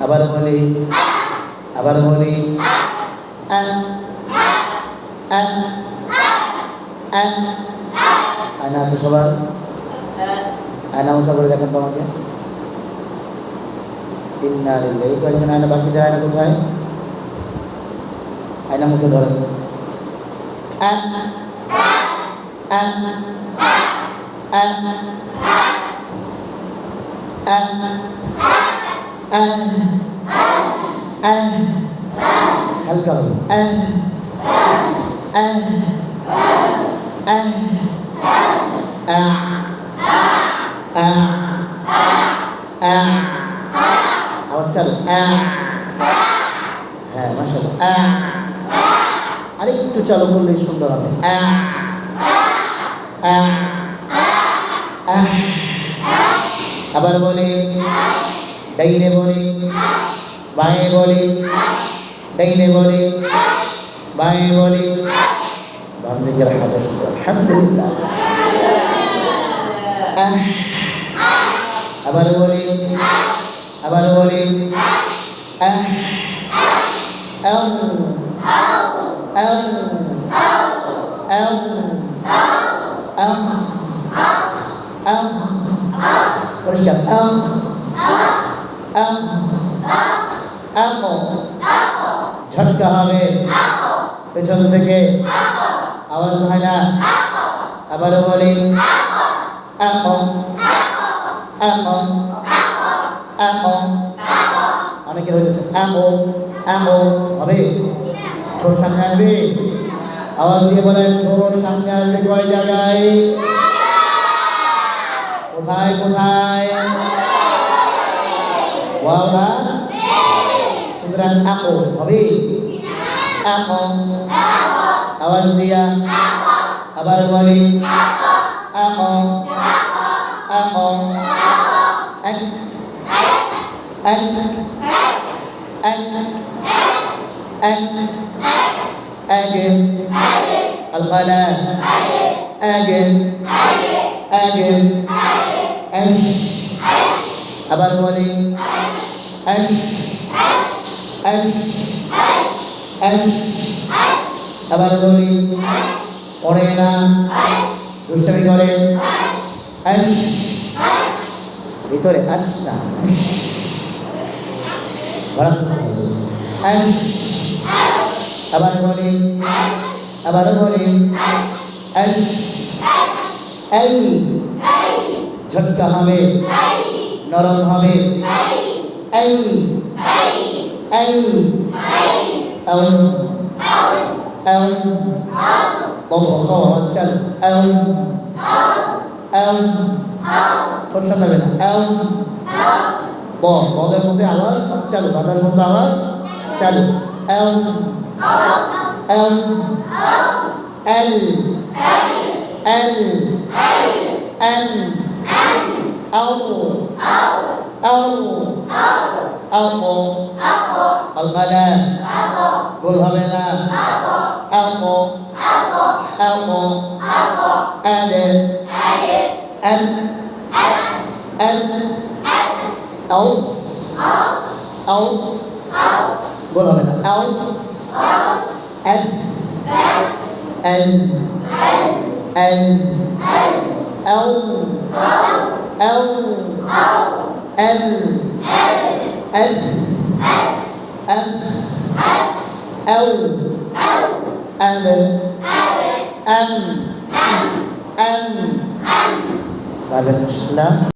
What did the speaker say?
আবার বলি আবার বলি আয়না আছে সবার? আয়না উঁচা করে দেখেন তো আমাকে। ইন্না লিল্লাহি কয়েকজন আয়না বাকিদের আয়না কোথায়? আয়না মুখে ধরেন। আ। আ। আ। আ। হালকা হবে আবার চালু হ্যাঁ মাসাল্লাহ আ আরেকটু চালু করলে সুন্দর হবে আ আ আ আবার বলে ডাইনে বলে, বাঁয়ে বলে ডাইনে বলে, বাঁয়ে বলে। বাম দিকের হাতে সুন্দর, আলহামদুলিল্লাহ। আবার বলি আবার বলি আহ। পরিষ্কার আউ আউ আউ ঝটকা হবে পেছন থেকে আওয়াজ হয় না আবারও বলি অনেকের হয়েছে আও আও হবে ঠোঁট সামনে আসবে আওয়াজ দিয়ে বলেন ঠোঁট সামনে আসবে কয় জায়গায় কোথায় কোথায় ওয়াও না সুতরাং আও হবে আও আওয়াজ দিয়া আবার বলি আও আও এক এক এক এক أجل القلم أجل أجل অ্যাশ আবার বলি অ্যাশ অ্যাশ অ্যাশ আবার বলি পড়ে না দুষ্টামি করে অ্যাশ ভিতরে আস না আবার বলি আবার বলি ঝটকা হবে নরম হবে এই না মধ্যে আওয়াজ চালু বাদার মধ্যে আওয়াজ চালু M M L L N أو أو أو القلم قل هبنا أو أو ألف أنت أنت أوس أوس قل هبنا أوس S N أو أو أن أذ أو أب أم أم أم بعد